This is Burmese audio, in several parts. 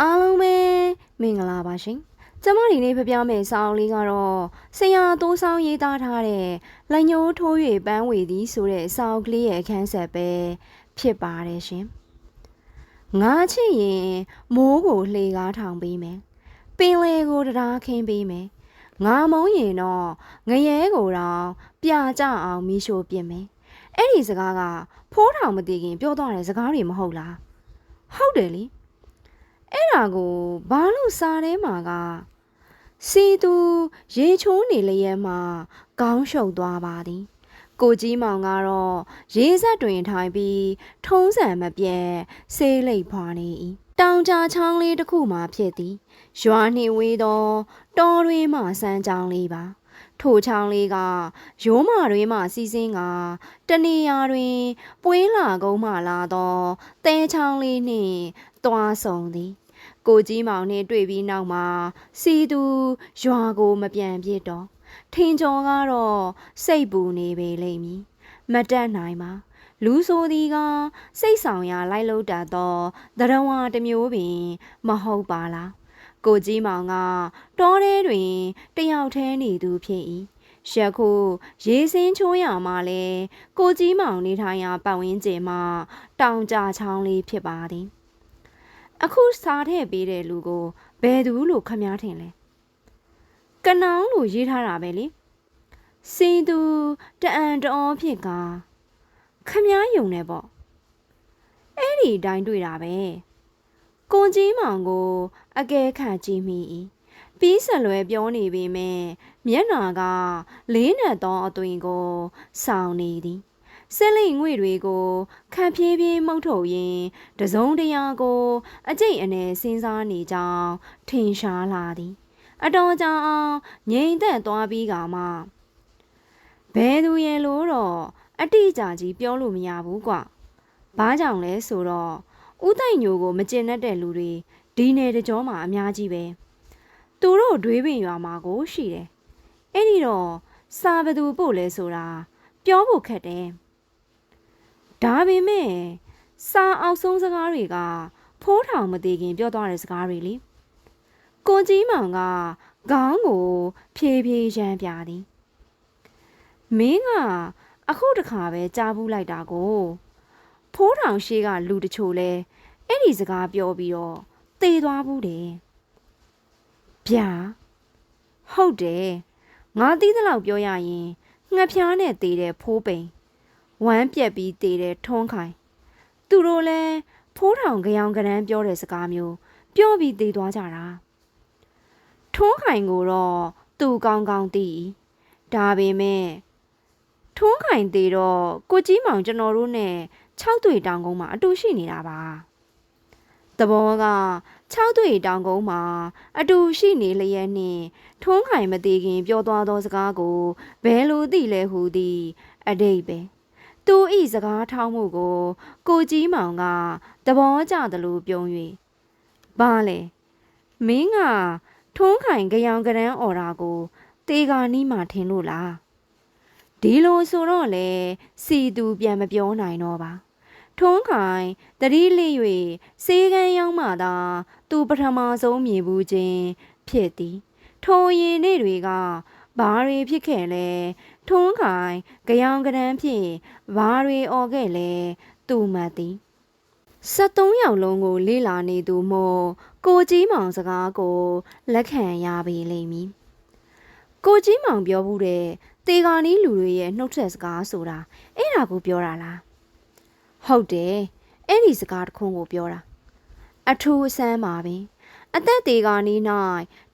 အားလုံးပဲမင်္ဂလာပါရှင်ကျမဒီနေ့ဖပြမယ့်စာအုပ်လေးကတော့ဆရာတိုးဆောင်ရေးသားထားတဲ့လက်ညှိုးထိုး၍ပန်းဝေသည်ဆိုတဲ့စာအုပ်ကလေးရဲ့အခန်းဆက်ပဲဖြစ်ပါတယ်ရှင်ငါချစ်ရင်မိုးကိုလှေကားထောင်ပေးမယ်ပင်လေကိုတရားခင်းပေးမယ်ငါမုံရင်တော့ငရဲကိုတော့ပြကြအောင်မီးရှို့ပြစ်မယ်အဲ့ဒီစကားကဖိုးထောင်မသိခင်ပြောသွားတဲ့စကားတွေမဟုတ်လားဟုတ်တယ်လေ အဲ့ဒါကိုဘာလို့စားထဲမှာကစီသူရေချိုးနေလျက်မှာကောင်းရှုပ်သွားပါသည်ကိုကြီးမောင်ကတော့ရေဆက်တွင်ထိုင်ပြီးထုံးစံမပြတ်ဆေးလိပ်ဖွာနေ၏တောင်ကြားချောင်းလေးတစ်ခုမှဖြစ်သည်ရွာနှင့်ဝေးသောတောတွင်မှစမ်းချောင်းလေးပါထိုချောင်းလေးကရိုးမာတွင်မှစီးစင်းကတနေရာတွင် ပွေးလာကုန်းမှလာသောတဲချောင်းလေးနှင့်တွားဆုံသည် ကိုကြီးမောင်နှင့်တွေ့ပြီးနောက်မှာစီသူရွာကိုမပြန်ပြစ်တော့ထင်ကျော်ကတော့စိတ်ပူနေပေလိမ့်မည်မတက်နိုင်ပါလူဆိုသည်ကစိတ်ဆောင်ရာလိုက်လို့တတ်သောသရဝါတစ်မျိုးပင်မဟုတ်ပါလားကိုကြီးမောင်ကတောထဲတွင်တယောက်တည်းနေသူဖြစ်၏ယခုရေစင်းချိုးရမှာလဲကိုကြီးမောင်နေထိုင်ရာပတ်ဝန်းကျင်မှာတောင်ကြချောင်းလေးဖြစ်ပါသည် အခုစားထည့်ပေးတဲ့လူကိုဘယ်သူလို့ခမည်းထင်လဲကနောင်လို့ရေးထားတာပဲလေစင်သူတအံတအောဖြစ်ကခမည်းယုံနေပေါ့အဲ့ဒီအတိုင်းတွေ့တာပဲကိုကြီးမောင်ကိုအကဲခန့်ကြည့်မိ၏ပြီးဆက်လွဲပြောနေပေမဲ့မျက်နာကလေးနက်သောအသွင်ကိုစောင်းနေသည် စက်လိမ်ငွေတွေကိုခန့်ဖြည်းဖြည်းမှုတ်ထုတ်ရင်းတစုံတရာကို အကျိတ်အနေစဉ်းစားနေကြောင်းထင်ရှားလာသည် အတော်ကြာအောင်ငြိမ်သက်သွားပြီးကမှဘယ်သူရဲ့လို့တော့အတိအကျကြီးပြောလို့မရဘူးကွ။ဘာကြောင့်လဲဆိုတော့ဥတိုင်ညိုကိုမကျင်တတ်တဲ့လူတွေဒီနယ်တကြောမှာအများကြီးပဲ။သူတို့ဒွေးပင်ရွာမှာကိုရှိတယ်။အဲ့ဒီတော့စာဘသူပို့လဲဆိုတာပြောဖို့ခက်တယ်။ ဒါပေမဲ့စာအောင်ဆုံးစကားတွေကဖိုးထောင်မသေးခင်ပြောသွားတဲ့စကားတွေလေကိုကြီးမောင်ကခေါင်းကို ဖြည်းဖြည်းရမ်းပြသည်မင်းကအခုတခါပဲကြားဘူးလိုက်တာကိုဖိုးထောင်ရှိကလူတချို့လဲအဲ့ဒီစကားပြောပြီးတော့သေသွားဘူးတယ်ဗျာဟုတ်တယ်ငါသိသလောက်ပြောရရင်ငှက်ဖျားနဲ့သေတဲ့ဖိုးပိန် ဝမ်းပြက်ပြီးတည်တဲ့ထုံးခိုင်သူတို့လဲဖိုးထောင်ကြောင်ကရန်ပြောတဲ့စကားမျိုးပြောပြီးတည်သွားကြတာထုံးခိုင်ကိုတော့သူကောင်းကောင်းသိဒါပေမဲ့ထုံးခိုင်တည်တော့ကိုကြီးမောင်ကျွန်တော်တို့နဲ့6တွေ့တောင်ကုန်းမှာအတူရှိနေတာပါတဘောက6တွေ့တောင်ကုန်းမှာအတူရှိနေလျက်နှင့်ထုံးခိုင်မသေးခင် ပြောသွားသောစကားကိုဘယ်လိုသိလဲဟူသည်အတိတ်ပဲ သူဤစကားထောင်းမှုကို ကိုကြီးမောင်ကသဘောကျသလိုပြုံး၍ဘာလဲမင်းကထုံးခိုင်ကြောင်ကရန်အော်တာကိုတေဂာနီးမှထင်လို့လားဒီလိုဆိုတော့လေစီသူပြန်မပြောနိုင်တော့ပါထုံးခိုင်တတိလေး၍စေကန်းရောက်မှသာသူပထမဆုံးမြင်ဘူးခြင်းဖြစ်သည်ထိုရင်နေ့တွေကဘာတွေဖြစ်ခဲ့လဲ ထုံးခိုင်ကြောင်ကရန်ဖြင့်ဘာတွေអော်ခဲ့လဲသူမှတ်သည်73ယောက်လုံးကို လေ့လာနေသူမို့ကိုကြီးမောင်စကားကိုလက်ခံရပေလိမ့်မည်ကိုကြီးမောင်ပြောမှုတဲ့တေဂာနီးလူတွေရဲ့နှုတ်ဆက်စကားဆိုတာအဲ့ဒါကိုပြောတာလားဟုတ်တယ်အဲ့ဒီစကားတစ်ခုကိုပြောတာအထူးအဆန်းပါပဲ အသက်တေဂာနီး၌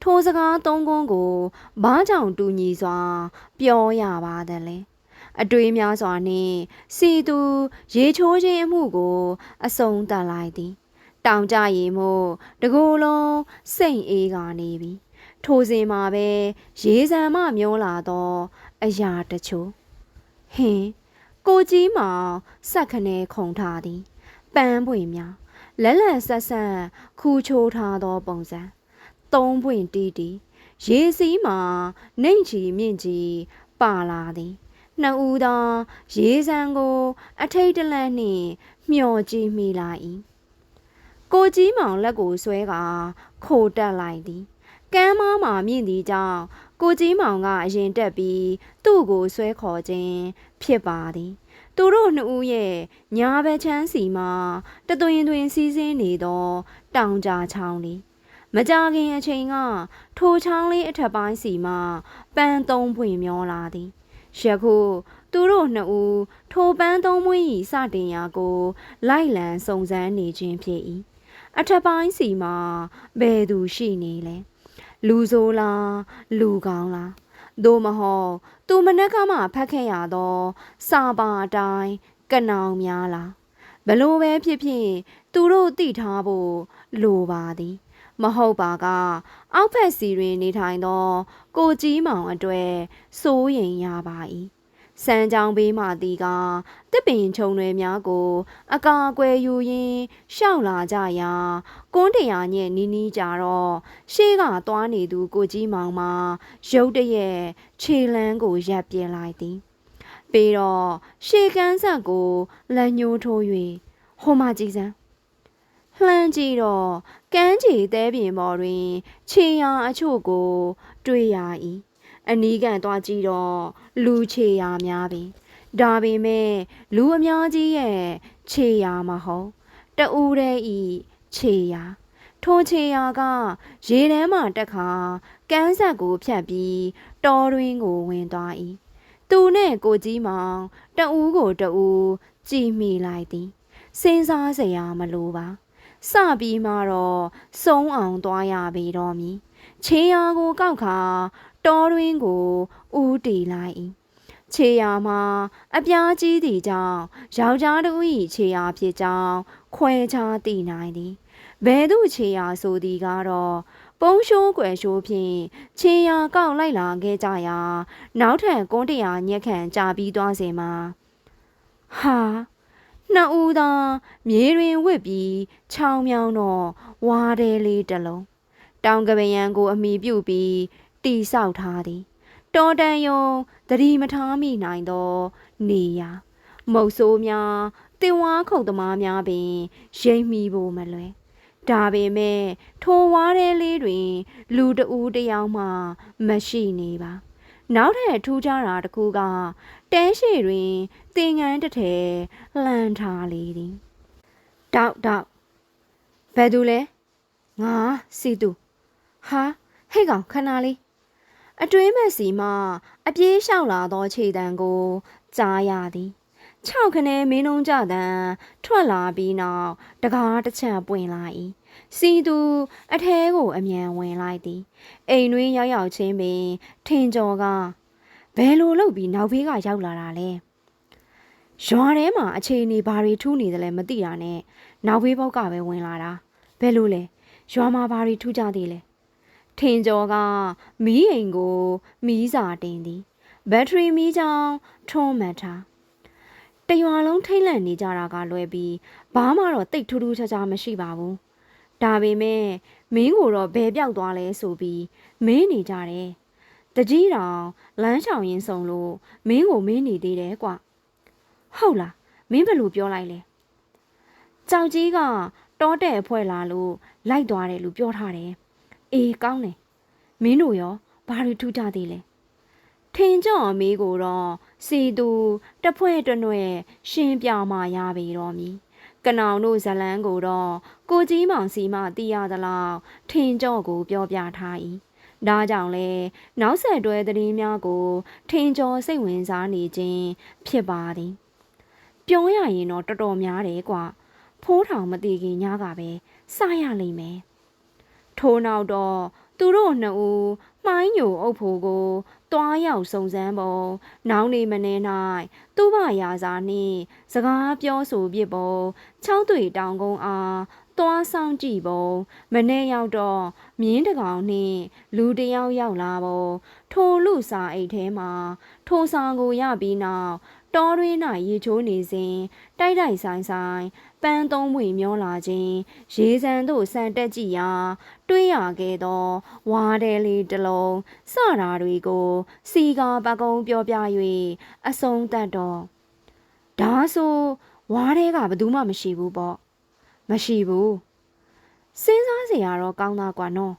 ထိုစကားသုံးခုကိုဘာကြောင့်တူညီစွာ ပြောရပါသလဲအတွေ့များစွာနှင့်စီသူ ရေချိုးခြင်းအမှုကို အဆုံးသတ်လိုက်သည် တောင်ကြရီမှုတကူလုံးစိတ်အေးကနေပြီထိုစဉ်မှာပဲရေစံမှမျောလာသောအရာတချို့ဟင်းကိုကြီးမောင်စက်ခနဲခုံထားသည် ပန်းပွင့်များ လက်လန်ဆက်ဆက်ခူချိုးထားသောပုံစံသုံးပွင့်တီးတီးရေစီးမှာနှိမ်ချီမြင့်ကြီးပါလာသည်နှစ်ဦးသောရေစံကို အထိတ်တလန့်နှင့်မျောကြည့်မိလာ၏ကိုကြီးမောင်လက်ကိုဆွဲကခိုတက်လိုက်သည်ကမ်းမမှာမြင့်သည်ကြောင့်ကိုကြီးမောင်ကအရင်တက်ပြီးသူ့ကိုဆွဲခေါ်ခြင်းဖြစ်ပါသည် သူတို့နှစ်ဦးရဲ့ညာဘက်ချမ်းစီမှာတသွင်သွင်စီးဆင်းနေသောတောင်ကြချောင်းသည်မကြခင်အချိန်ကထိုချောင်းလေးအထက်ပိုင်းစီမှပန်းသုံးပွင့်မျောလာသည်ယခုသူတို့နှစ်ဦးထိုပန်းသုံးပွင့်၏စတင်ရာကို လိုက်လံစုံစမ်းနေခြင်းဖြစ်၏အထက်ပိုင်းစီမှာဘယ်သူရှိနေလဲလူဆိုးလားလူကောင်းလား သို့မဟုတ်သူမနက်ကမှဖတ်ခဲ့ရသော စာပါအတိုင်းကနောင်များလားဘလို့ပဲဖြစ်ဖြစ်သူတို့သိထားဖို့လိုပါသည် မဟုတ်ပါက အောက်ဖက်စီတွင်နေထိုင်သော ကိုကြီးမောင်အတွေ့စိုးရင်ရပါ၏ စမ်းကြောင်ဘေးမှတီကတစ်ပင်ခြုံတွေများကို အကာအကွယ်ယူရင်းရှောက်လာကြရာကွန်းတရာညက်နီးနီးကြတော့ရှေးကသွားနေသူကိုကြီးမောင်မှာရုတ်တရက်ခြေလန်းကိုရပ်ပြင်းလိုက်သည်ပြီးတော့ရှေးကန်းဆက်ကိုလက်ညှိုးထိုး၍ဟိုမှကြည်စမ်းလှမ်းကြည့်တော့ကမ်းခြေသဲပြင်ပေါ်တွင် ခြေရာအချို့ကို တွေ့ရ၏ အနီးကန်သွားကြည့်တော့လူခြေရာများပင်ဒါပေမဲ့လူအများကြီးရဲ့ခြေရာမဟုတ်တအူးတဲ့ဤခြေရာထိုခြေရာကရေထဲမှတက်ခါကန်းဆက်ကိုဖြတ်ပြီးတောတွင်းကိုဝင်သွား၏သူနဲ့ကိုကြီးမောင်တအူးကိုတအူးကြည်မိလိုက်သည်စဉ်းစားစရာမလိုပါစပြီးမှတော့စုံအောင်သွားရပြီတော့မည်ခြေရာကိုကောက်ခါ တောတွင်းကိုဦးတီလိုက်၏ခြေရာမှာအပြားကြီးသည့်ကြောင့်ယောက်ျားတို့၏ခြေရာဖြစ်ကြောင်းခွဲခြားသိနိုင်သည်ဘယ်သူခြေရာဆိုသည်ကတော့ပုံရှိုးကွယ်ရှိုးဖြင့်ခြေရာကောက်လိုက်လာခဲ့ကြရာနောက်ထပ်ကွန်းတရာညက်ခန့်ကြာပြီးသွားစေမှာဟာနှစ်ဦးသာမြေတွင်ဝစ်ပြီးချောင်းမြောင်းတော့ဝါတဲလေးတစ်လုံးတောင်ကပယံကိုအမိပြုတ်ပြီး တီဆောက်ထားသည်တော်တန်ယုံသတိမထားမိနိုင်သော နေရာမုတ်ဆိုးများတင်ဝါခုတ်သမားများပင်ရိမ့်မိဖို့မလွယ်ဒါပေမဲ့ထိုဝါးတဲလေးတွင် လူတဦးတယောက်မှမရှိနေပါ နောက်ထပ်ထူးခြားတာတစ်ခုကတဲရှိတွင်တင်ငန်းတစ်ထည်လှန်ထားလေသည်တောက်တောက်ဘယ်သူလဲငါစီတူဟာဟဲ့ကောင်ခဏလေး အတွင်းမဲ့စီမှအပြေးလျှောက်လာသောခြေတံကိုကြားရသည်၆ခနဲ့မင်းလုံးကြတန်ထွက်လာပြီးနောက်တကားတစ်ချက်ပွင့်လာ၏စီသူအထဲကိုအမြန်ဝင်လိုက်သည်အိမ်တွင်ရောက်ရောက်ချင်းပင်ထင်ကျော်ကဘယ်လိုလုပ်ပြီးနောက်ဘေးကရောက်လာတာလဲရွာထဲမှာအခြေအနေဘာတွေထူးနေတယ်လဲမသိတာနဲ့နောက်ဘေးဘောက်ကပဲဝင်လာတာဘယ်လိုလဲရွာမှာဘာတွေထူးကြသေးလဲ ထင်ကျော်ကမီးအိမ်ကိုမီးစာတင်သည်ဘက်ထရီမီးကြောင့်ထုံးမှန်ထားတရွာလုံးထိတ်လန့်နေကြတာကလွယ်ပြီးဘာမှတော့တိတ်ထူးထူးခြားခြားမရှိပါဘူးဒါပေမဲ့မင်းကိုတော့ဘယ်ပြောက်သွားလဲဆိုပြီးမင်းနေကြတယ်တကြီးတောင်လမ်းချောင်ရင်ဆုံလို့မင်းကိုမင်းနေသေးတယ်ကွဟုတ်လားမင်းဘယ်လိုပြောလိုက်လဲကြောက်ကြီးကတောတဲ့ဖွဲ့လာလို့လိုက်သွားတယ်လို့ပြောထားတယ် အေးကောင်းတယ်မင်းတို့ရောဘာတွေထူးကြသေးလဲထင်ကြော့မေးကိုတော့စီသူတဖွဲ့တနွယ်ရှင်းပြမှရပြီတော့မည်ကနောင်တို့ဇလန်းကိုတော့ကိုကြီးမောင်စီမှတီးရသလောက်ထင်ကြော့ကိုပြောပြထား၏ဒါကြောင့်လဲနောက်ဆက်တွဲသတင်းများကို ထင်ကျော်စိတ်ဝင်စားနေခြင်းဖြစ်ပါသည်ပြောရရင်တော့တော်တော်များတယ်ကွာဖိုးထောင်မသိခင်ညကပဲစရလိမ့်မယ် ထို့နောက်တော့သူတို့နှစ်ဦးမှိုင်းညိုအုပ်ဖို့ကိုတွားရောက်စုံစမ်းပုံနောင်နေမနေ၌သူ့ဘရာစာနှင့် စကားပြောဆိုပြစ်ပုံချောင်းတွေတောင်ကုန်းအားသွားဆောင်ကြည့်ပုံမနေ့ရောက်တော့မြင်းတကောင်နှင့် လူတယောက်ရောက်လာပုံထိုလူစာအိတ်ထဲမှာထိုစာကိုရပြီးနောက်တောတွင်း၌ရေချိုးနေစဉ်တိုက်တိုက်ဆိုင်ဆိုင်ပန်းသုံးပွေမျောလာခြင်းရေစံတို့ဆန်တက်ကြည့်ရာ တွေးရခဲ့သောဝါးတဲလေးတစ်လုံးစတာတွေကို စီကာပကုံးပြောပြ၍အဆုံးသတ်တော့ဒါဆိုဝါးတဲကဘယ်သူမှမရှိဘူးပေါ့မရှိဘူး စဉ်းစားစရာတော့ကောင်းသားกว่าနော်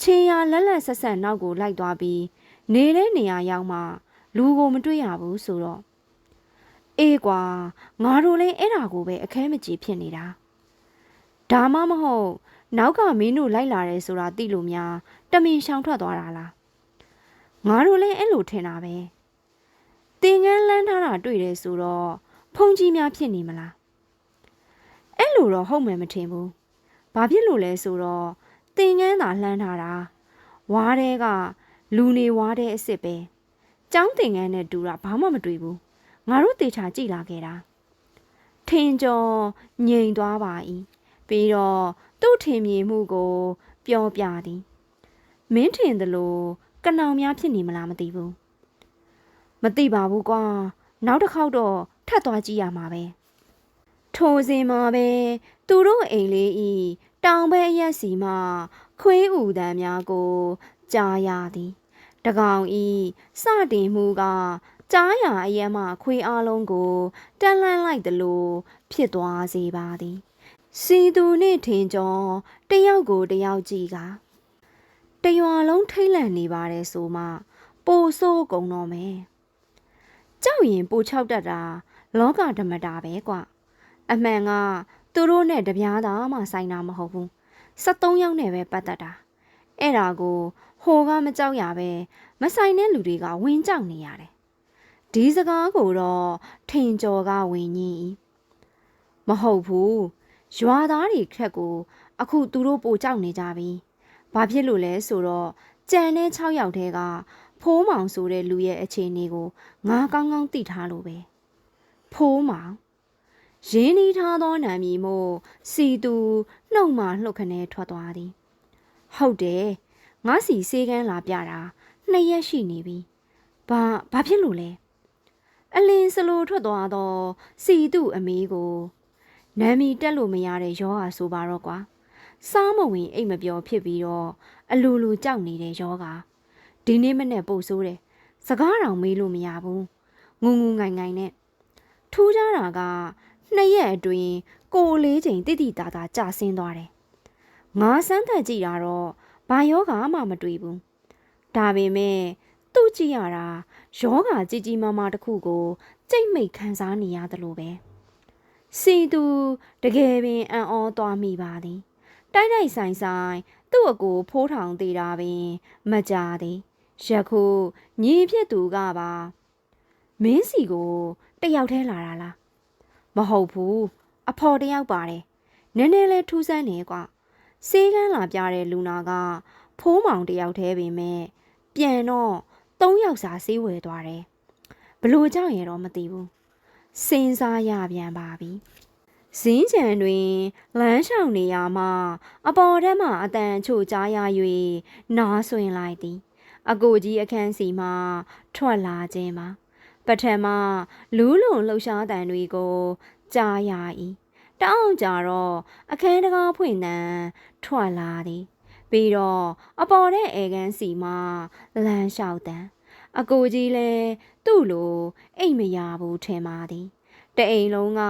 ချေရလက်လက်ဆက်ဆက်နောက်ကိုလိုက်သွားပြီးနေတဲ့နေရာရောက်မှလူကိုမတွေ့ရဘူးဆိုတော့အေးကွာငါတို့လည်းအဲ့ဒါကိုပဲအခဲမကြီးဖြစ်နေတာဒါမှမဟုတ် နောက်ကမင်းတို့လိုက်လာတယ်ဆိုတာသိလို့များတမင်ရှောင်ထွက်သွားတာလားငါတို့လည်းအဲ့လိုထင်တာပဲတင်ငန်းလန်းထားတာတွေ့တယ်ဆိုတော့ဖုန်ကြီးများဖြစ်နေမလားအဲ့လိုတော့ဟုတ်မယ်မထင်ဘူးဘာဖြစ်လို့လဲဆိုတော့တင်ငန်းသာလှမ်းထားတာဝါးတဲကလူနေဝါးတဲ့အစ်စ်ပဲចောင်းတင်ငန်းနဲ့တူတာဘာမှမတွေ့ဘူးငါတို့တေချာကြည့်လာခဲ့တာထင်ကျော်ငြိမ်သွားပါ၏ပြီးတော့ သူ့ထင်မြင်မှုကို ပြောပြသည်မင်းထင်သလိုကနောင်များဖြစ်နေမလားမသိဘူးမသိပါဘူးကွာနောက်တစ်ခေါက်တော့ထပ်သွားကြည့်ရမှာပဲထိုစဉ်မှာပဲသူတို့အိမ်လေးဤတောင်ဘက်ရက်စီမှခွေးဥတံများကိုကြားရသည်တကောင်ဤစတင်မှုကကြားရအရက်မှခွေးအားလုံးကိုတန်းလှမ်းလိုက်သလိုဖြစ်သွားစေပါသည် စီသူနှင့်ထင်ကျော်တယောက်ကိုတယောက်ကြည့်ကတရွာလုံးထိတ်လန့်နေပါတယ်ဆိုမှ ပိုဆိုးကုန်တော့မယ်ကြောက်ရင်ပိုချောက်တတ်တာလောကဓမ္မတာပဲကွအမှန်ကသူတို့နဲ့တပြားသားမှဆိုင်တာမဟုတ်ဘူး73ယောက်နဲ့ပဲပတ်သက်တာအဲ့ဒါကိုဟိုကမကြောက်ရပဲမဆိုင်တဲ့လူတွေကဝင်ကြောက်နေရတယ်ဒီစကားကိုတော့ထင်ကျော်ကဝင်ညင်းမဟုတ်ဘူး ရွာသားတွေခက်ကို အခုသူတို့ပိုကြောက်နေကြပြီဘာဖြစ်လို့လဲဆိုတော့ကြံတဲ့6ယောက်တည်းကဖိုးမောင်ဆိုတဲ့လူရဲ့အခြေအနေကိုငါကောင်းကောင်းသိထားလို့ပဲဖိုးမောင်ရင်းနှီးထားသောနာမည်မို့စီသူနှုတ်မှလှုပ်ခနဲထွက်သွားသည်ဟုတ်တယ်ငါစီစေးကန်းလာပြတာနှစ်ရက်ရှိနေပြီဘာဘာဖြစ်လို့လဲအလင်းစလိုထွက်သွားတော့စီသူအမေကို နာမည်တက်လို့မရတဲ့ယောဂါဆိုပါတော့ကွာစားမဝင်အိတ်မပြောဖြစ်ပြီးတော့အလိုလိုကြောက်နေတဲ့ယောဂါဒီနေ့မနဲ့ပို့ဆိုးတယ်စကားတော်မေးလို့မရဘူးငုံငုံငိုင်ငိုင်နဲ့ထူးခြားတာကနှစ်ရက်အတွင်းကိုလေးချိန်တိတိတာတာကြာဆင်းသွားတယ်ငါစမ်းသပ်ကြည့်တာတော့ဘာယောဂါမှမတွေ့ဘူးဒါပေမဲ့သူ့ကြည့်ရတာယောဂါကြီးကြီးမားမားတစ်ခုကိုကြိတ်မိတ်ခံစားနေရတယ်လို့ပဲ စီသူတကယ်ပင်အံ့ဩသွားမိပါသည်တိုက်တိုက်ဆိုင်ဆိုင်သူ့အကိုဖိုးထောင်သေးတာပင်မကြသည်ယခုညီဖြစ်သူကပါမင်းစီကိုတယောက်တည်းလာတာလားမဟုတ်ဘူးအဖော်တယောက်ပါတယ်နည်းနည်းလဲထူးဆန်းနေကွာစေးကန်းလာပြတဲ့လူနာကဖိုးမောင်တယောက်တည်းပင်မဲ့ပြန်တော့၃ယောက်စာဆေးဝယ်သွားတယ်ဘလို့ကြောင့်ရတော့မသိဘူး စဉ်းစားရပြန်ပါပြီဇင်းချံတွင်လမ်းလျှောက်နေရမှ အပေါ်ထက်မှအတန်ချို့ကြားရ၍နားဆွင်လိုက်သည်အကိုကြီးအခန်းစီမှထွက်လာခြင်းမှာပထမလူးလုံလှုပ်ရှားတံတွေကိုကြားရ၏တောင်းကြတော့အခန်းတကားဖွင့်တန်းထွက်လာသည်ပြီးတော့အပေါ်တဲ့အေကန်စီမှလမ်းလျှောက်တန်း အကိုကြီးလည်းသူ့လိုအိတ်မရဘူးထင်ပါသည်တအိမ်လုံးက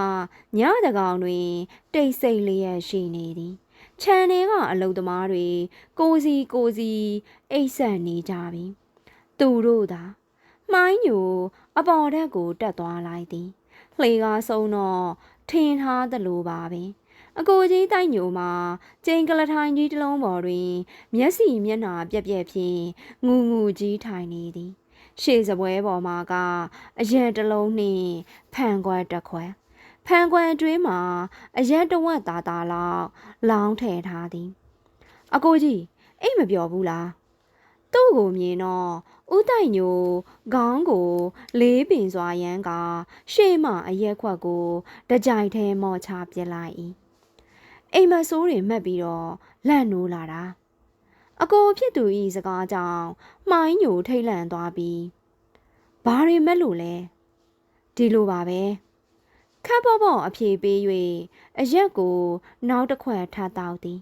ညတကောင်တွင်တိတ်ဆိတ်လျက်ရှိနေသည်ခြံထဲကအလုံသမားတွေကိုစီကိုစီအိတ်ဆက်နေကြပြီသူတို့သာမှိုင်းညိုအပေါ်ဓာတ်ကိုတက်သွားလိုက်သည်လှေကားဆုံးတော့ထင်ထားသလိုပါပဲအကိုကြီးတိုက်ညိုမှာကျင်းကလထိုင်ကြီးတစ်လုံးပေါ်တွင် မျက်စိမျက်နှာပြက်ပြက်ဖြင့်ငူငူကြီးထိုင်နေသည် ရှေ့စပွဲပေါ်မှာကအရက်တစ်လုံးနှင့်ဖန်ခွက်တစ်ခွက်ဖန်ခွက်အတွင်းမှာအရက်တဝက်သားသားလောက်လောင်းထည့်ထားသည် အကိုကြီးအိတ်မပြောဘူးလားသူ့ကိုမြင်တော့ဦးတိုင်ညိုခေါင်းကို လေးပင်စွာရမ်းကရှေ့မှအရက်ခွက်ကိုတကြိုက်ထဲမော့ချပြစ်လိုက်၏အိမ်မဆိုးတွေမှတ်ပြီးတော့လန့်နိုးလာတာ အကိုဖြစ်သူဤစကားကြောင့်မှိုင်းညိုထိတ်လန့်သွားပြီးဘာတွေမဲ့လို့လဲဒီလိုပါပဲခပ်ပေါ့ပေါ့အဖြေပေး၍အရက်ကိုနောက်တစ်ခွက်ထပ်တောက်သည်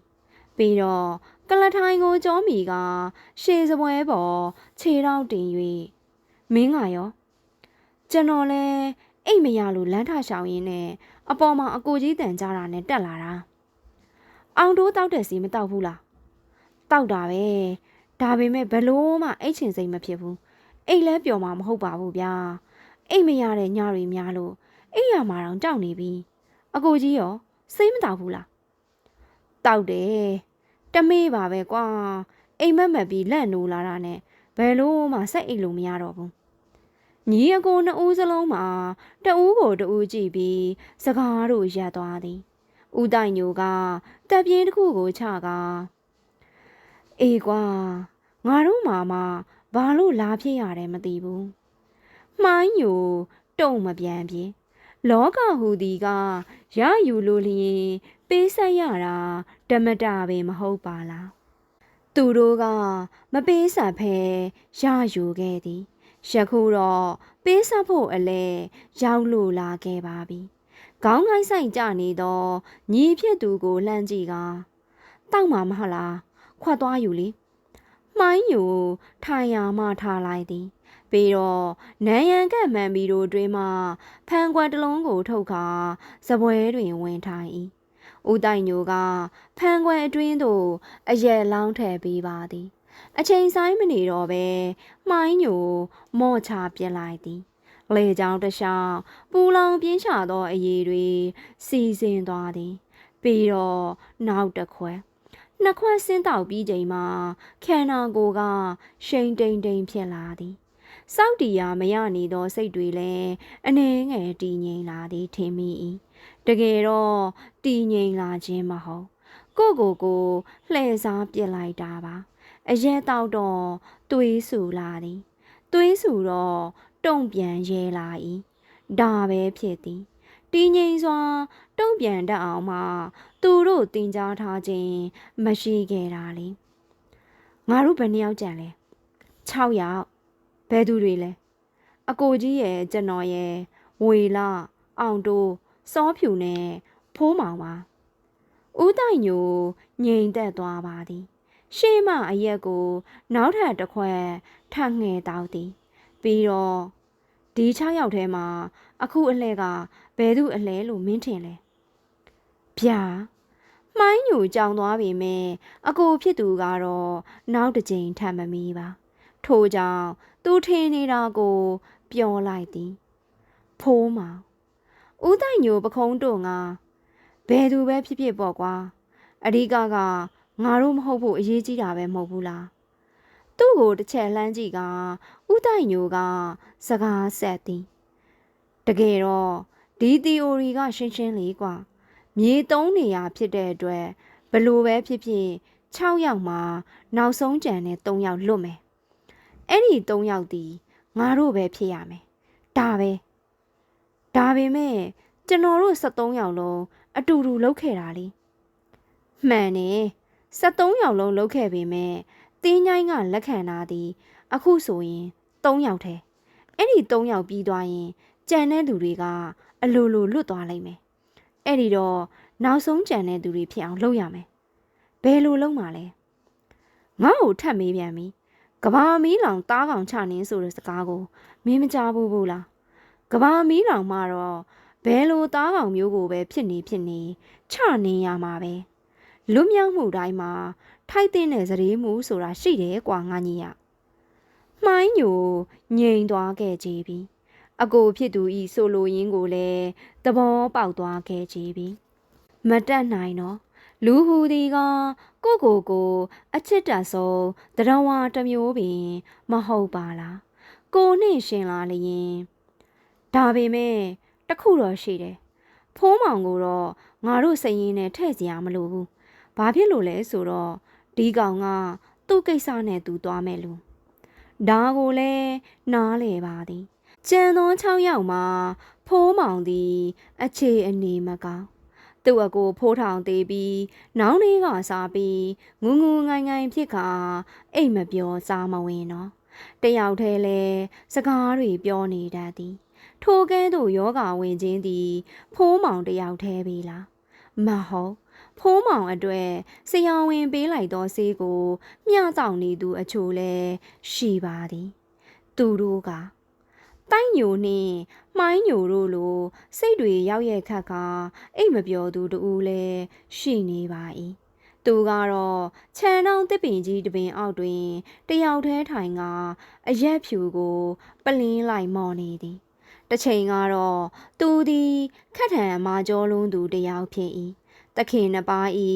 ပြီးတော့ကလထိုင်ကိုကြောမီကရှေစပွဲပေါ်ခြေထောက်တင်၍မင်းကရောကျွန်တော်လဲအိတ်မရလို့လမ်းထရှောင်ရင်းနဲ့အပေါ်မှာအကိုကြီးတန်ကြတာနဲ့တက်လာတာအောင်တိုးတောက်တဲ့စီမတောက်ဘူးလား တောက်တာပဲဒါပေမဲ့ဘလို့မှအိတ်ချင်စိတ်မဖြစ်ဘူးအိတ်လဲပျော်မှာမဟုတ်ပါဘူးဗျာအိတ်မရတဲ့ညတွေများလို့အိတ်ရမှာတော့ကြောက်နေပြီအကိုကြီးရောစိတ်မတောက်ဘူးလားတောက်တယ်တမေးပါပဲကွာအိမ်မက်မက်ပြီးလက်နိုးလာတာနဲ့ဘယ်လို့မှစိတ်အိတ်လို့မရတော့ဘူးညီအကိုနှစ်ဦးစလုံးမှာတဦးကိုတဦးကြည့်ပြီးစကားတို့ရပ်သွားသည်ဦးတိုင်ညိုကတပ်ပြင်းတစ်ခုကိုချက အေးကွာငါတို့မာမဘာလို့လာဖြစ်ရတယ်မသိဘူးမှိုင်းညိုတုံမပြန်ပြေလောကဟူဒီကရယူလို့လျင်ပေးဆက်ရတာဓမ္မတာပဲမဟုတ်ပါလားသူတို့ကမပေးဆက်ဖဲရယူခဲ့သည်ယခုတော့ပေးဆက်ဖို့အလဲရောက်လို့လာခဲ့ပါပြီခေါင်းကိုင်းဆိုင်ကြနေတော့ညီဖြစ်သူကိုလှမ်းကြည့်ကတောက်မှာမဟုတ်လား ခွတ်သွားယူလေမှိုင်းညူထိုင်ရမှထားလိုက်သည်ပြီးတော့နန်းရန်ကက်မှန်ပြီးတို့တွင်မှဖန်ကွက်တစ်လုံးကိုထုတ်ခါစပွဲတွင်ဝင်ထိုင်၏ဦးတိုင်ညိုကဖန်ခွက်အတွင်းသို့အရက်လောင်းထည့်ပေးပါသည် အချိန်ဆိုင်မနေတော့ပဲမှိုင်းညိုမော့ချပြစ်လိုက်သည်လေကြောင်တရှောင်းပူလောင်ပြင်းချသောအရေးတွေစီစဉ်သွားသည် ပြီးတော့နောက်တစ်ခွက် နှစ်ခွက်ဆင်းတောက်ပြီးချိန်မှာခန္ဓာကိုယ်ကရှိန်တိမ်တိမ်ဖြစ်လာသည်စောက်တီယာမရနေသောစိတ်တွေလည်းအနှဲငယ်တည်ငြိမ်လာသည်ထင်မိ၏တကယ်တော့တည်ငြိမ်လာခြင်းမဟုတ်ကိုကိုကိုလှည့်စားပြစ်လိုက်တာပါအရဲတောက်တော့သွေးဆူလာသည်သွေးဆူတော့တုံ့ပြန်ရဲလာ၏ဒါပဲဖြစ်သည် တည်ငြိမ်စွာ တုံ့ပြန်တတ်အောင်မှသူတို့တင် जा ထားခြင်းမရှိခဲ့တာလေငါတို့ဘယ်နှယောက်ကြံလဲ6ယောက်ဘယ်သူတွေလဲအကိုကြီးရဲ့ကျွန်တော်ရဲ့ဝေလာအောင်တိုးစောဖြူနဲ့ဖိုးမောင်ပါဦးတိုင်ညိုငြိမ်သက်သွားပါသည်ရှေ့မှအရက်ကို နောက်ထပ်တစ်ခွက်ထပ်ငှဲတောက်သည် ပြီးတော့ ဒီ6ယောက်ထဲမှာအခုအလှဲကဘယ်သူအလှဲလို့မင်းထင်လဲဗျာမှိုင်းညူကြောင်သွားပြီမဲ့အကိုဖြစ်သူကတော့နောက်တစ်ကြိမ်ထပ်မမီပါ ထို့ကြောင့်သူထင်နေတာကိုပြောလိုက်သည်ဖိုးမောင်ဦးတိုင်ညိုပခုံးတို့ငါဘယ်သူပဲဖြစ်ဖြစ်ပေါ့ကွာအဓိကကငါတို့မဟုတ်ဖို့အရေးကြီးတာပဲမဟုတ်ဘူးလား သူ့ကိုတစ်ချက်လှမ်းကြည့်ကဦးတိုင်ညိုက စကားဆက်သည်တကယ်တော့ဒီ theory ကရှင်းရှင်းလေးကွာမြေသုံးနေရဖြစ်တဲ့အတွက်ဘလို့ပဲဖြစ်ဖြစ်6ယောက်မှာနောက်ဆုံးကြံတဲ့3ယောက်လွတ်မယ်အဲ့ဒီ3ယောက်ဒီငါတို့ပဲဖြစ်ရမယ်ဒါပဲဒါပေမဲ့ကျွန်တော်တို့73ယောက်လုံးအတူတူလုပ်ခဲ့တာလေမှန်နေ73ယောက်လုံးလုပ်ခဲ့ပေမဲ့ တင်းញိုင်းကလက်ခံတာဒီအခုဆိုရင်3ယောက်ထဲအဲ့ဒီ3ယောက်ပြီးသွားရင်ကြံတဲ့သူတွေကအလိုလိုလွတ်သွားလိမ့်မယ်အဲ့ဒီတော့နောက်ဆုံးကြံတဲ့သူတွေဖြစ်အောင်လုပ်ရမယ်ဘယ်လိုလုပ်မှာလဲငါ့ကိုထပ်မေးပြန်ပြီကဘာမီးလောင်တားကောင်ချနင်းဆိုတဲ့စကားကိုမင်းမကြားဘူးဘူးလားကဘာမီးလောင်မှတော့ဘယ်လိုသားကောင်မျိုးကိုပဲဖြစ်နေဖြစ်နေချနေရမှာပဲလွတ်မြောက်မှုတိုင်းမှာ ထိုက်တဲ့စရေမှုဆိုတာရှိတယ်ကွာငါကြီးရမှိုင်းညိုငြိမ်သွားခဲ့ကြပြီအကိုဖြစ်သူဤဆိုလိုရင်းကိုလည်းသဘောပေါက်သွားခဲ့ကြပြီမတက်နိုင်တော့လူဟူဒီကကိုကိုကိုအချစ်တဆုံးတရဝါတစ်မျိုးပင် မဟုတ်ပါလားကိုနှင့်ရှင်လာလျင်ဒါပေမဲ့တခုတော့ရှိတယ်ဖိုးမောင်ကိုတော့ငါတို့စရင်နဲ့ထဲ့စရာမလိုဘူးဘာဖြစ်လို့လဲဆိုတော့ ဒီကောင်ကသူ့ကိစ္စနဲ့သူသွားမယ်လို့ဒါကိုလည်းနားလေပါသည်ကျန်သော6ယောက်မှာဖိုးမောင်သည် အခြေအနေမကောင်းသူ့အကိုဖိုးထောင်သေးပြီး နောင်လေးကစားပြီးငူငူငိုင်ငိုင်ဖြစ်ခါအိတ်မပြောစားမဝင်တော့တယောက်တည်းလဲစကားတွေပြောနေတတ်သည် ထိုကဲ့သို့ယောဂဝင်ခြင်းသည် ဖိုးမောင်တယောက်တည်းပြီလားမဟုတ် ဖိုးမောင်အတွက်ဆရာဝန်ပေးလိုက်သောဆေးကိုမျှဆောင်နေသူအချို့လည်းရှိပါသည်သူတို့ကတိုင်းညိုနှင့်မှိုင်းညိုတို့လိုစိတ်တွေရောက်ရဲ့ခတ်ကအိတ်မပြောသူတူလည်းရှိနေပါ၏သူကတော့ခြံတောင်တစ်ပင်ကြီးတစ်ပင်အောက်တွင်တယောက်တည်းထိုင်ကအရက်ဖြူကိုပလင်းလိုက်မော်နေသည်တစ်ချိန်ကတော့သူသည်ခက်ထန်မာကျော်လုံးသူတယောက်ဖြစ်၏ တခင်နှစ်ပါးဤ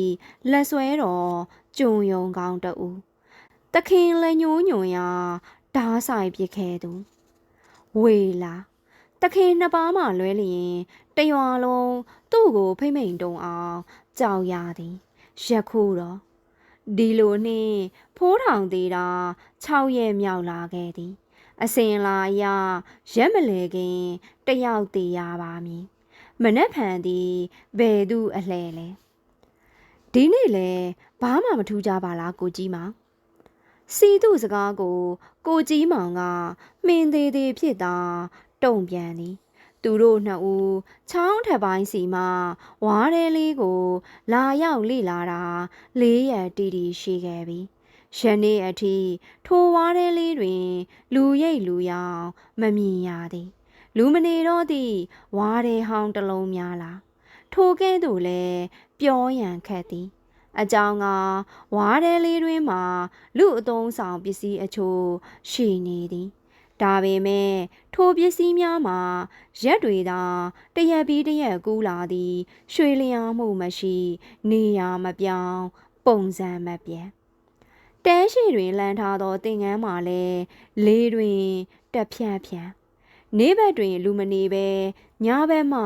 လက်ဆွဲတော်ကျုံယုံကောင်းတူတခင်လက်ညှိုးညွန်ရာဓားဆိုင်ပစ်ခဲ့သူဝေလာတခင်နှစ်ပါးမှလွဲလျင်တရွာလုံးသူ့ကိုဖိမ့်မိန်တုံအောင်ကြောက်ရသည်ယခုတော့ဒီလိုနှင့်ဖိုးထောင်သေးတာ6ရက်မြောက်လာခဲ့သည် အစင်လာအရရက်မလဲခင်တယောက်တည်ရပါမည် မနှက်ဖန်သည်ဘယ်သူအလှဲလဲဒီနေ့လဲဘာမှမထူးကြပါလားကိုကြီးမောင်စီသူစကားကို ကိုကြီးမောင်ကမင်းသေးသေးဖြစ်တာတုံ့ပြန်သည်သူတို့နှစ်ဦးချောင်းထပ်ပိုင်းစီမှဝါးတဲလေးကို လာရောက်လိလာတာလေးရတီတီရှိခဲ့ပြီယနေ့အထိထိုဝါးတဲလေးတွင် လူရိတ်လူရောင်မမြင်ရသည် လူမနေတော့သည့်ဝါးတဲဟောင်းတစ်လုံးများလားထိုကဲ့သို့လဲပြောရန်ခက်သည်အကြောင်းကဝါးတဲလေးတွင်မှလူအသုံးဆောင်ပစ္စည်းအချို့ရှိနေသည်ဒါပေမဲ့ထိုပစ္စည်းများမှာရက်တွေသာတရက်ပြီးတရက်ကူးလာသည် ရွှေလျားမှုမရှိ နေရာမပြောင်း ပုံစံမပြောင်းတဲရှိတွင်လန်ထားသောသင်္ကန်းမှာလည်းလေးတွင်တက်ဖြန့်ဖြန့် နေဘက်တွင် လူမနေပဲညဘက်မှ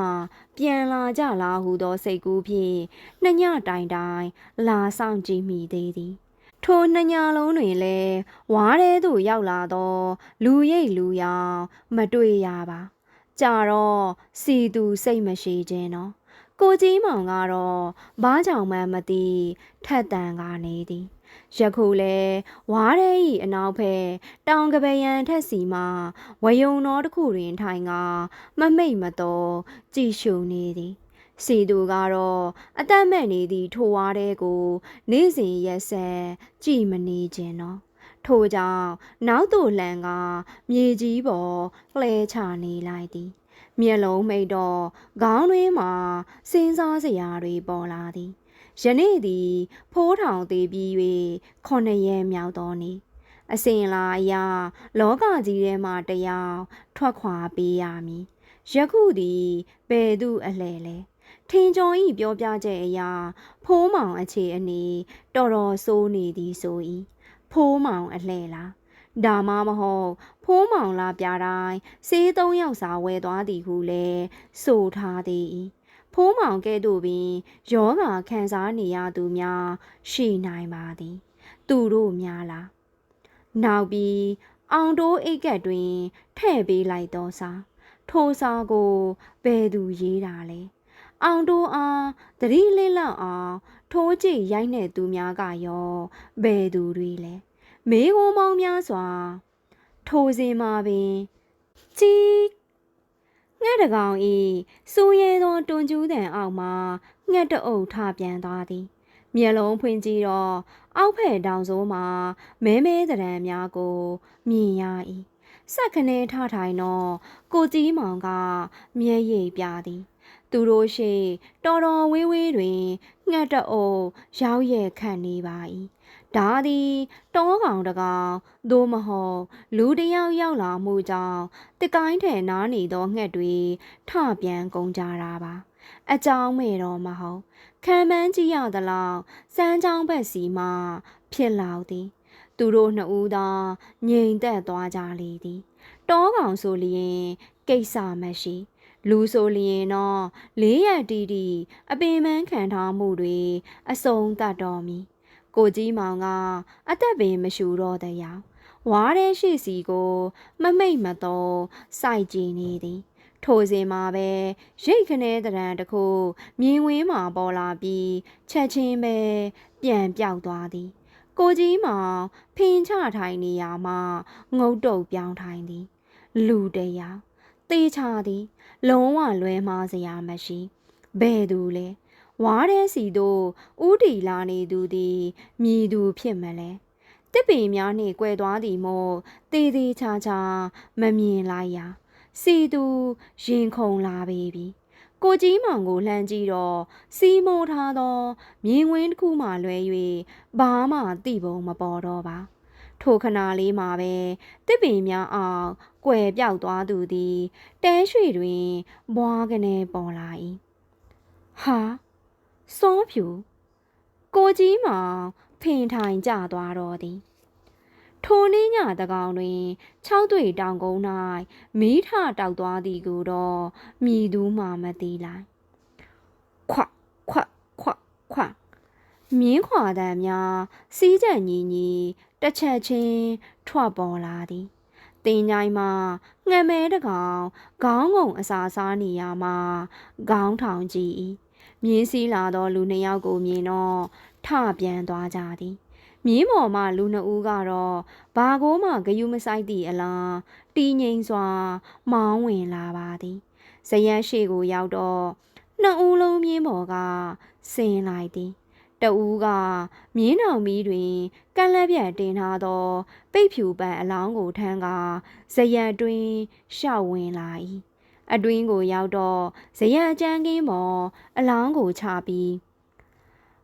ပြန်လာကြလားဟုသောစိတ်ကူးဖြင့်နှညတိုင်တိုင်လာဆောင်ကြည့်မိသေးသည်ထိုနှစ်ညာလုံးတွင်လည်းဝါးထဲသို့ရောက်လာသော လူရိတ်လူရောင်မတွေ့ရပါကြတော့စီသူစိတ်မရှိခြင်းနော်ကိုကြီးမောင်ကတော့ဘာကြောင့်မှမသိထက်တန်ကနေသည် ယခုလဲဝါးရဲဤအနောက်ဖက်တောင်ကပယံထက်စီမှဝယုံတော်တစ်ခုတွင်ထိုင်ကမမိတ်မတော်ကြည်ရှုနေသည်စီသူကတော့အသက်မဲ့နေသည့်ထိုဝါးတဲ့ကို နေ့စဉ်ရက်ဆက်ကြည်မနေခြင်းနော်ထို့ကြောင့်နောက်သို့လှန်က မြေကြီးပေါ်လှဲချနေလိုက်သည် မျက်လုံးမိတ်တော့ခေါင်းတွင်းမှာစဉ်းစားစရာတွေပေါ်လာသည် ယနေ့သည်ဖိုးထောင်သေးပြီး၍ခုနှစ်ရက်မြောက်တော်နေအစဉ်လာအရာလောကကြီးထဲမှတရားထွက်ခွာပေးရမည်ယခုသည်ဘယ်သူအလှဲလဲထင်ကျော်ဤပြောပြချက်အရာဖိုးမောင်အခြေအနေတော်တော်ဆိုးနေသည်ဆို၏ဖိုးမောင်အလှဲလားဒါမှမဟုတ်ဖိုးမောင်လာပြတိုင်းစေးသုံးယောက်စာဝဲသွားသည်ဟုလဲဆိုထားသည် ဖိုးမောင်ကဲ့သို့ပင်ယောဂါခံစားနေရသူများရှိနိုင်ပါသည် သူတို့များလားနောက်ပြီးအောင်တိုးအိတ်ကက်တွင်ထဲ့ပေးလိုက်သောစာထိုစာကိုဘယ်သူရေးတာလဲအောင်တိုးအားတတိလေးလောက်အောင်ထိုးကြည့်ရိုက်နေသူများကရောဘယ်သူတွေလဲမေးခွန်းပေါင်းများစွာထိုစဉ်မှာပင်ကြီး ငှက်တကောင်ဤစူးရဲသောတွန်ကျူးတန်အောက်မှငှက်တအုပ်ထပြန်သွားသည်မျက်လုံးဖွင့်ကြည့်တော့အောက်ဖက်တောင်စိုးမှာမဲမဲတရံများကိုမြင်ရ၏စက်ခနဲထထိုင်တော့ကိုကြီးမောင်ကမျက်ရည်ပြသည် သူတို့ရှိတော်တော်ဝေးဝေးတွင်ငှက်တအုပ်ရောက်ရဲ့ခန့်နေပါ၏ ဒါသည်တောကောင်တကောင်သို့မဟုတ်လူတယောက်ရောက်လာမှုကြောင့်တကိုင်းထဲနားနေသောငှက်တွေထပြန်ကုန်ကြတာပါအကြောင်းမဲ့တော့မဟုတ်ခံမှန်းကြည့်ရသလောက်စမ်းချောင်းဘက်စီမှဖြစ်လာသည်သူတို့နှစ်ဦးသာငြိမ်သက်သွားကြလေသည်တောကောင်ဆိုလျင်ကိစ္စမရှိလူဆိုလျင်တော့လေးရတီတီအပင်ပန်းခံထားမှုတွေအစုံတတ်တော်မူ ကိုကြီးမောင်ကအသက်ပင်မရှူတော့တဲ့ရောင်ဝါးတဲ့ရှိစီကို မမိတ်မတော်စိုက်ကြည့်နေသည်ထိုစဉ်မှာပဲရိတ်ခနဲတရံတစ်ခုမြင်းဝင်းမှာပေါ်လာပြီးချက်ချင်းပဲပြန်ပြောက်သွားသည် ကိုကြီးမောင်ဖင်ချထိုင်နေရမှငုတ်တုတ်ပြောင်းထိုင်သည် လူတရာတေးချသည် လုံးဝလွဲမှားစရာမရှိဘယ်သူလဲ ဝါးတဲ့စီတို့ဥတီလာနေသူသည်မြည်သူဖြစ်မလဲတစ်ပင်များနှင့်ကွယ်သွားသည်မို့တေးသေးချာချာမမြင်လိုက်ရစီသူရင်ခုန်လာပေပြီကိုကြီးမောင်ကိုလှမ်းကြည့်တော့စီးမိုးထားသောမြင်ကွင်းတစ်ခုမှလွဲ၍ဘာမှသိပုံမပေါ်တော့ပါထိုခဏလေးမှာပဲတစ်ပင်များအောင်ကွယ်ပြောက်သွားသူသည်တဲရွှေတွင်ဘွားကနေပေါ်လာ၏ဟာ စောဖြူကိုကြီးမောင်ဖင်ထိုင်ကြသွားတော့သည်ထိုနေ့ညတကောင်တွင်၆တွေ့တောင်ကုန်း၌မီးထတောက်သွားသည်ကိုတော့မြည်သူမှမသိလိုက်ခွခွခွခွမြင်းခွာတံများစီးကြံညီညီတစ်ချက်ချင်းထွက်ပေါ်လာသည်တင်ញိုင်းမှာငှက်မဲတကောင်ခေါင်းငုံအစာစားနေရမှာခေါင်းထောင်ကြည့်၏ မြင်းစည်းလာသောလူနှစ်ယောက်ကိုမြင်တော့ထပြန်သွားကြသည်မြင်းမော်မှလူနှစ်ဦးကတော့ဘာကိုမှဂယုမဆိုင်သည့်အလားတီးငိမ့်စွာ မောင်းဝင်လာပါသည်ဇယက်ရှိကိုရောက်တော့နှစ်ဦးလုံးမြင်းမော်ကဆင်းလိုက်သည်တဦးကမြင်းတောင်မီးတွင်ကန့်လက်ပြတ်တင်ထားသော ပိတ်ဖြူပန်အလောင်းကိုထမ်းကဇယက်တွင်ရှောက်ဝင်လာ၏ အတွင်းကိုရောက်တော့ဇယက်အကျန်းကင်းပေါ်အလောင်းကိုချပြီး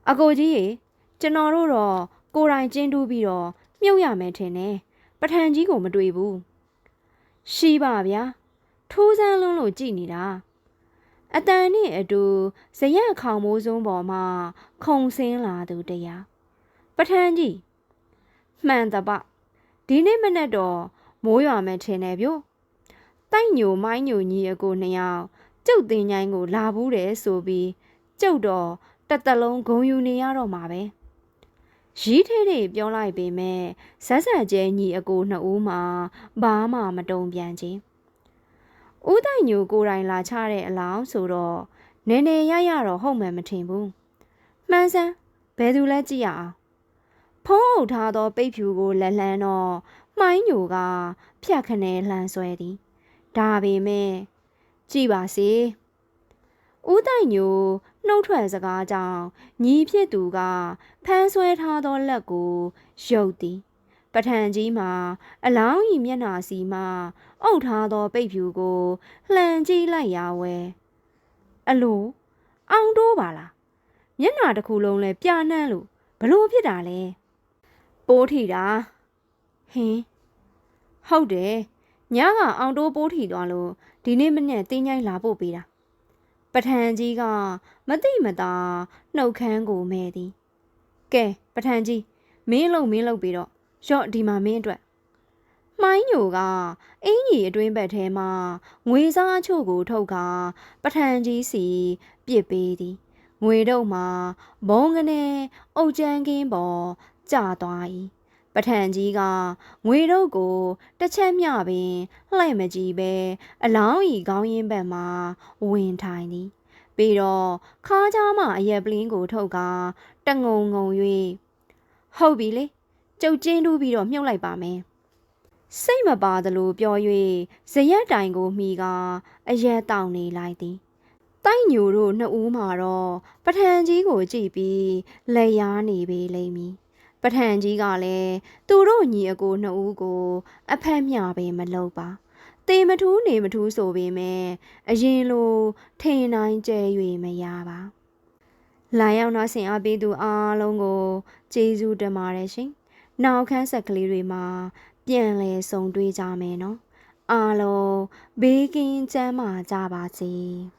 အကိုကြီးရေကျွန်တော်တို့တော့ကိုယ်တိုင်ကျင်းတူးပြီးတော့မြုပ်ရမယ်ထင်တယ်ပထန်ကြီးကိုမတွေ့ဘူးရှိပါဗျာထိုးစမ်းလုံးလို့ကြည်နေတာအတန်နဲ့အတူဇရက်ခေါင်မိုးစုံပေါ်မှာခုံဆင်းလာသူတရားပထန်ကြီးမှန်တပဒီနေ့မနေ့တော့မိုးရွာမယ်ထင်တယ်ဗျို့ တိုက်ညိုမိုင်းညိုညီအကိုနှစ်ယောက်ကျုပ်တင်ញိုင်းကိုလာဘူးတယ်ဆိုပြီးကျုပ်တော့တစ်တလုံးဂုံယူနေရတော့မှာပဲရီးထဲတွေပြောလိုက်ပေမဲ့ဇက်ဆက်ကျဲညီအကိုနှစ်ဦးမှာဘာမှမတုံ့ပြန်ချင်းဦးတိုင်ညိုကိုယ်တိုင်လာချတဲ့အလောင်းဆိုတော့နည်းနည်းရရတော့ဟုတ်မှန်မထင်ဘူးမှန်းစမ်းဘယ်သူလဲကြည့်ရအောင်ဖုံးအုပ်ထားသောပိတ်ဖြူကိုလက်လန်းတော့မှိုင်းညိုကဖြတ်ခနဲလှမ်းဆွဲသည် ဒါပေမဲ့ကြည့်ပါစေဦးတိုင်ညိုနှုတ်ထွက်စကားကြောင့်ညီဖြစ်သူကဖမ်းဆွဲထားသောလက်ကိုရုပ်သည်ပထန်ကြီးမှာအလောင်းဤမျက်နှာစီမှအုပ်ထားသောပိတ်ဖြူကိုလှန်ကြည့်လိုက်ရဝဲအလိုအောင်တိုးပါလားမျက်နှာတစ်ခုလုံးလဲပြနှမ်းလို့ဘလို့ဖြစ်တာလဲပိုးထီတာဟင်းဟုတ်တယ် ညကအောင်တိုးပိုးထီသွားလို့ဒီနေ့မနေ့တင်းញိုင်းလာဖို့ပေးတာပထန်ကြီးကမတိမတာနှုတ်ခမ်းကိုမဲသည်ကဲပထန်ကြီးမင်းလုံမင်းလုံပြီးတော့ရော့ဒီမှာမင်းအတွက်မှိုင်းညိုကအင်းကြီးအတွင်းဘက်ထဲမှာငွေစားအချို့ကိုထုတ်ကာပထန်ကြီးစီပြစ်ပေးသည်ငွေတော့မှာဘုံကနေအုတ်ကြမ်းကင်းပေါ်ကျသွား၏ ပထန်ကြီးကငွေတော့ကိုတစ်ချက်မျှပင်လှည့်မကြည့်ပဲအလောင်းဤခေါင်းရင်းဘက်မှာဝင်ထိုင်သည်ပြီးတော့ခါးကြားမှအရက်ပလင်းကိုထုတ်ကာတငုံငုံ၍ဟုတ်ပြီလေကျုပ်ကျင်းတူးပြီးတော့မြုပ်လိုက်ပါမယ်စိတ်မပါသလိုပြော၍ဇရက်တိုင်ကိုမိကအရက်တောင်နေလိုက်သည်တိုက်ညိုတို့နှစ်ဦးမှာတော့ပထန်ကြီးကိုကြည့်ပြီးလက်ရားနေပေလိမ့်မည် ပထန်ကြီးကလည်းသူတို့ညီအကိုနှစ်ဦးကို အဖက်မျှပဲမလုပ်ပါတေမထူးနေမထူးဆိုပေမဲ့အရင်လိုထိန်နိုင်ကျဲ၍မရပါလာရောက်တော့ဆင်အားပေးသူအားလုံးကိုကျေးဇူးတင်ပါတယ်ရှင်နောက်ခန်းဆက်ကလေးတွေမှာ ပြန်လဲဆုံတွေ့ကြမယ်နော်အားလုံးဘေးကင်းကျန်းမာကြပါစေ။